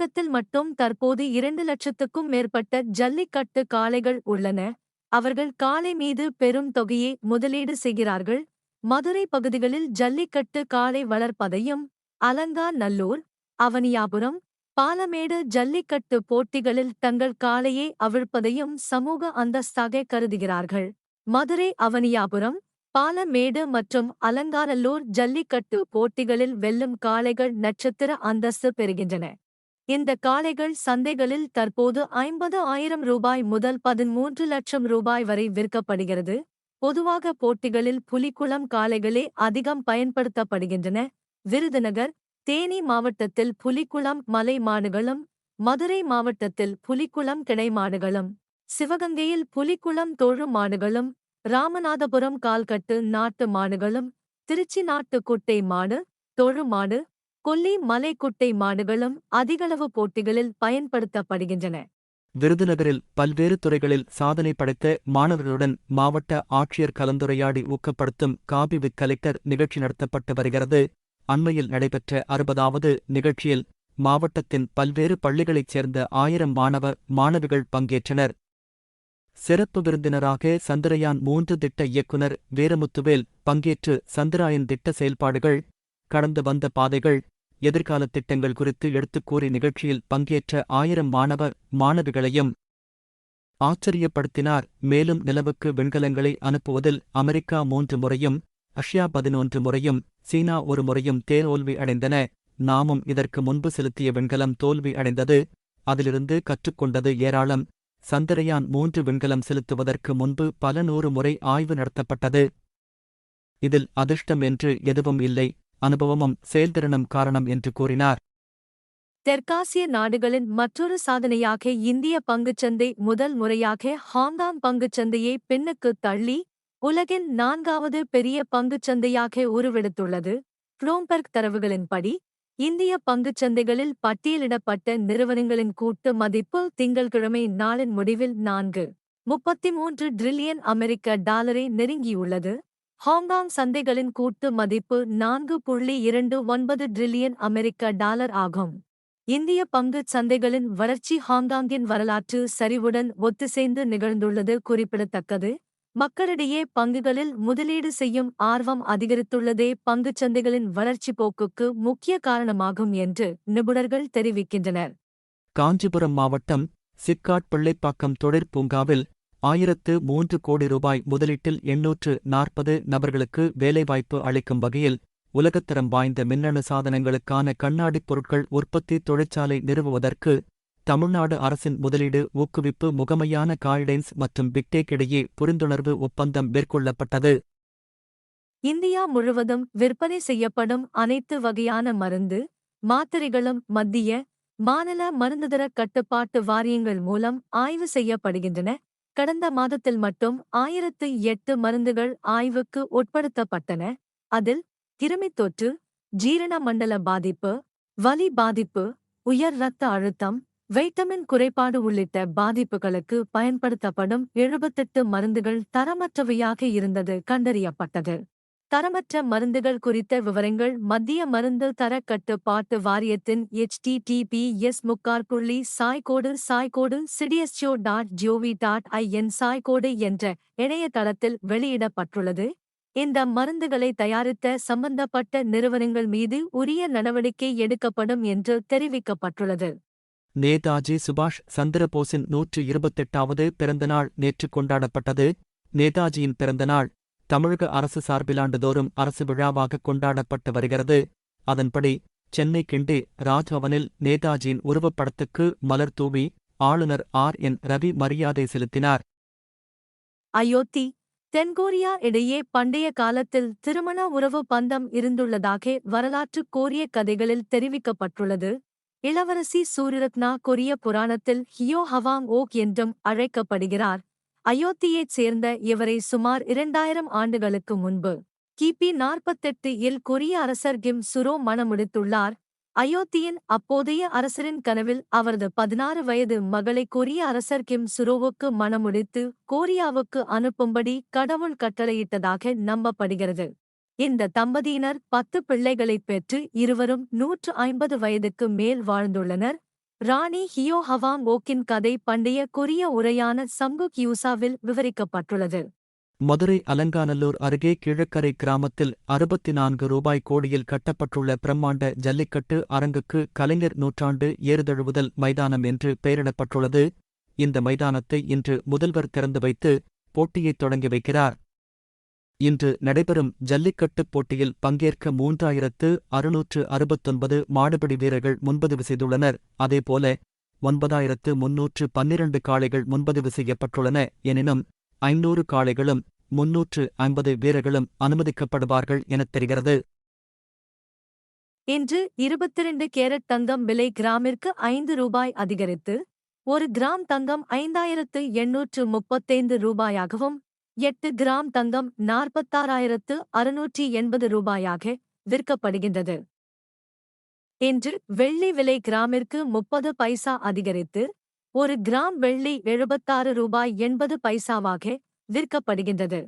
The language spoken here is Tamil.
தமிழகத்தில் மட்டும் தற்போது இரண்டு லட்சத்துக்கும் மேற்பட்ட ஜல்லிக்கட்டு காளைகள் உள்ளன. அவர்கள் காளை மீது பெரும் தொகையை முதலீடு செய்கிறார்கள். மதுரை பகுதிகளில் ஜல்லிக்கட்டு காளை வளர்ப்பதையும் அலங்காநல்லூர் அவனியாபுரம் பாலமேடு ஜல்லிக்கட்டு போட்டிகளில் தங்கள் காளையை அவிழ்ப்பதையும் சமூக அந்தஸ்தாக கருதுகிறார்கள். மதுரை அவனியாபுரம் பாலமேடு மற்றும் அலங்காநல்லூர் ஜல்லிக்கட்டு போட்டிகளில் வெல்லும் காளைகள் நட்சத்திர அந்தஸ்து பெறுகின்றன. இந்த காளைகள் சந்தைகளில் தற்போது ஐம்பது ஆயிரம் ரூபாய் முதல் பதிமூன்று லட்சம் ரூபாய் வரை விற்கப்படுகிறது. பொதுவாக போட்டிகளில் புலிக்குளம் காளைகளே அதிகம் பயன்படுத்தப்படுகின்றன. விருதுநகர் தேனி மாவட்டத்தில் புலிக்குளம் மலை மாடுகளும் மதுரை மாவட்டத்தில் புலிக்குளம் கிணை மாடுகளும் சிவகங்கையில் புலிக்குளம் தொழு மாடுகளும் ராமநாதபுரம் கால்கட்டு நாட்டு மாடுகளும் திருச்சி நாட்டு குட்டை மாடு தொழு மாடு கொல்லி மலைக்குட்டை மாடுகளும் அதிகளவு போட்டிகளில் பயன்படுத்தப்படுகின்றன. விருதுநகரில் பல்வேறு துறைகளில் சாதனை படைத்த மாணவர்களுடன் மாவட்ட ஆட்சியர் கலந்துரையாடி ஊக்கப்படுத்தும் காபி வித் கலெக்டர் நிகழ்ச்சி நடத்தப்பட்டு வருகிறது. அண்மையில் நடைபெற்ற அறுபதாவது நிகழ்ச்சியில் மாவட்டத்தின் பல்வேறு பள்ளிகளைச் சேர்ந்த ஆயிரம் மாணவ மாணவிகள் பங்கேற்றனர். சிறப்பு விருந்தினராக சந்திரயான் மூன்று திட்ட இயக்குனர் வீரமுத்துவேல் பங்கேற்று சந்திராயன் திட்ட செயல்பாடுகள் கடந்து வந்த பாதைகள் எதிர்கால திட்டங்கள் குறித்து எடுத்துக் கூறி நிகழ்ச்சியில் பங்கேற்ற ஆயிரம் மாணவ மாணவிகளையும் ஆச்சரியப்படுத்தினார். மேலும் நிலவுக்கு விண்கலங்களை அனுப்புவதில் அமெரிக்கா மூன்று முறையும் ரஷ்யா பதினொன்று முறையும் சீனா ஒரு முறையும் தேரோல்வி அடைந்தன. நாமும் இதற்கு முன்பு செலுத்திய விண்கலம் தோல்வி அடைந்தது. அதிலிருந்து கற்றுக்கொண்டது ஏராளம். சந்திரயான் மூன்று விண்கலம் செலுத்துவதற்கு முன்பு பல நூறு முறை ஆய்வு நடத்தப்பட்டது. இதில் அதிர்ஷ்டம் என்று எதுவும் இல்லை. அனுபவமும் செயல்திறனும் காரணம் என்று கூறினார். தெற்காசிய நாடுகளின் மற்றொரு சாதனையாக இந்திய பங்குச்சந்தை முதல் முறையாக ஹாங்காங் பங்குச்சந்தையை பின்னுக்கு தள்ளி உலகின் நான்காவது பெரிய பங்குச்சந்தையாக உருவெடுத்துள்ளது. ப்ளூம்பெர்க் தரவுகளின்படி இந்திய பங்குச்சந்தைகளில் பட்டியலிடப்பட்ட நிறுவனங்களின் கூட்டு மதிப்பு திங்கள்கிழமை நாளின் முடிவில் நான்கு. முப்பத்தி மூன்று டிரில்லியன் அமெரிக்க டாலரை நெருங்கியுள்ளது. ஹாங்காங் சந்தைகளின் கூட்டு மதிப்பு நான்கு புள்ளி இரண்டு ஒன்பது டிரில்லியன் அமெரிக்க டாலர் ஆகும். இந்திய பங்குச் சந்தைகளின் வளர்ச்சி ஹாங்காங்கின் வரலாற்று சரிவுடன் ஒத்திசைந்து நிகழ்ந்துள்ளது குறிப்பிடத்தக்கது. மக்களிடையே பங்குகளில் முதலீடு செய்யும் ஆர்வம் அதிகரித்துள்ளதே பங்குச் சந்தைகளின் வளர்ச்சி போக்குக்கு முக்கிய காரணமாகும் என்று நிபுணர்கள் தெரிவிக்கின்றனர். காஞ்சிபுரம் மாவட்டம் சிக்காட் பிள்ளைப்பாக்கம் தொழிற்பூங்காவில் ஆயிரத்து மூன்று கோடி ரூபாய் முதலீட்டில் எண்ணூற்று நாற்பது நபர்களுக்கு வேலைவாய்ப்பு அளிக்கும் வகையில் உலகத்தரம் வாய்ந்த மின்னணு சாதனங்களுக்கான கண்ணாடிப் பொருட்கள் உற்பத்தி தொழிற்சாலை நிறுவுவதற்கு தமிழ்நாடு அரசின் முதலீடு ஊக்குவிப்பு முகமையான காய்டென்ஸ் மற்றும் பிக்டேக் இடையே புரிந்துணர்வு ஒப்பந்தம் மேற்கொள்ளப்பட்டது. இந்தியா முழுவதும் விற்பனை செய்யப்படும் அனைத்து வகையான மருந்து மாத்திரைகளும் மத்திய மாநில மருந்துதர கட்டுப்பாட்டு வாரியங்கள் மூலம் ஆய்வு செய்யப்படுகின்றன. கடந்த மாதத்தில் மட்டும் ஆயிரத்து எட்டு மருந்துகள் ஆய்வுக்கு உட்படுத்தப்பட்டன. அதில் கிருமித் தொற்று ஜீரண மண்டல பாதிப்பு வலி பாதிப்பு உயர் இரத்த அழுத்தம் வைட்டமின் குறைபாடு உள்ளிட்ட பாதிப்புகளுக்கு பயன்படுத்தப்படும் எழுபத்தெட்டு மருந்துகள் தரமற்றவையாக இருந்தது கண்டறியப்பட்டது. தரமற்ற மருந்துகள் குறித்த விவரங்கள் மத்திய மருந்து தர கட்டுப்பாட்டு வாரியத்தின் எச்டிடிபிஎஸ் முக்கார் புள்ளி சாய்கோடு சாய்கோடு CDSTO dot GOV dot IN சாய்கோடு என்ற இணையதளத்தில் வெளியிடப்பட்டுள்ளது. இந்த மருந்துகளை தயாரித்த சம்பந்தப்பட்ட நிறுவனங்கள் மீது உரிய நடவடிக்கை எடுக்கப்படும் என்று தெரிவிக்கப்பட்டுள்ளது. நேதாஜி சுபாஷ் சந்திரபோஸின் நூற்று இருபத்தெட்டாவது பிறந்தநாள் நேற்று கொண்டாடப்பட்டது. நேதாஜியின் பிறந்தநாள் தமிழக அரசு சார்பிலாண்டுதோறும் அரசு விழாவாக கொண்டாடப்பட்டு வருகிறது. அதன்படி சென்னை கிண்டி ராஜ்பவனில் நேதாஜியின் உருவப்படத்துக்கு மலர் தூவி ஆளுநர் ஆர். என். ரவி மரியாதை செலுத்தினார். அயோத்தி தென்கொரியா இடையே பண்டைய காலத்தில் திருமண உறவு பந்தம் இருந்துள்ளதாக வரலாற்று கோரிய கதைகளில் தெரிவிக்கப்பட்டுள்ளது. இளவரசி சூரியரத்னா கொரிய புராணத்தில் ஹியோ ஹவாங் ஓக் என்றும் அழைக்கப்படுகிறார். அயோத்தியைச் சேர்ந்த இவரை சுமார் இரண்டாயிரம் ஆண்டுகளுக்கு முன்பு கிபி நாற்பத்தெட்டு இல் கொரிய அரசர் கிம் சுரோ மணமுடித்துள்ளார் அயோத்தியின் அப்போதைய அரசரின் கனவில் அவரது பதினாறு வயது மகளை கொரிய அரசர் கிம் சுரோவுக்கு மணமுடித்து கோரியாவுக்கு அனுப்பும்படி கடவுள் கட்டளையிட்டதாக நம்பப்படுகிறது. இந்த தம்பதியினர் பத்து பிள்ளைகளைப் பெற்று இருவரும் நூற்று ஐம்பது வயதுக்கு மேல் வாழ்ந்துள்ளனர். ராணி ஹியோ ஹவாங் ஓக்கின் கதை பண்டைய கொரிய உரையான சம்புக் யூசாவில் விவரிக்கப்பட்டுள்ளது. மதுரை அலங்காநல்லூர் அருகே கிழக்கரை கிராமத்தில் அறுபத்தி நான்கு ரூபாய் கோடியில் கட்டப்பட்டுள்ள பிரம்மாண்ட ஜல்லிக்கட்டு அரங்குக்கு கலைஞர் நூற்றாண்டு ஏறுதழுவுதல் மைதானம் என்று பெயரிடப்பட்டுள்ளது. இந்த மைதானத்தை இன்று முதல்வர் திறந்து வைத்து போட்டியைத் தொடங்கி வைக்கிறார். இன்று நடைபெறும் ஜல்லிக்கட்டுப் போட்டியில் பங்கேற்க மூன்றாயிரத்து அறுநூற்று அறுபத்தொன்பது மாடுபிடி வீரர்கள் முன்பதிவு செய்துள்ளனர். அதேபோல ஒன்பதாயிரத்து முன்னூற்று பன்னிரண்டு காளைகள் முன்பதிவு செய்யப்பட்டுள்ளன. எனினும் ஐநூறு காளைகளும் முன்னூற்று ஐம்பது வீரர்களும் அனுமதிக்கப்படுவார்கள் எனத் தெரிகிறது. இன்று இருபத்திரண்டு கேரட் தங்கம் விலை கிராமிற்கு ஐந்து ரூபாய் அதிகரித்து ஒரு கிராம் தங்கம் ஐந்தாயிரத்து எண்ணூற்று முப்பத்தைந்து ரூபாயாகவும் எட்டு கிராம் தங்கம் நாற்பத்தாறாயிரத்து அறுநூற்றி எண்பது ரூபாயாக விற்கப்படுகின்றது. இன்று வெள்ளி விலை கிராமிற்கு முப்பது பைசா அதிகரித்து ஒரு கிராம் வெள்ளி எழுபத்தாறு ரூபாய் எண்பது பைசாவாக விற்கப்படுகின்றது.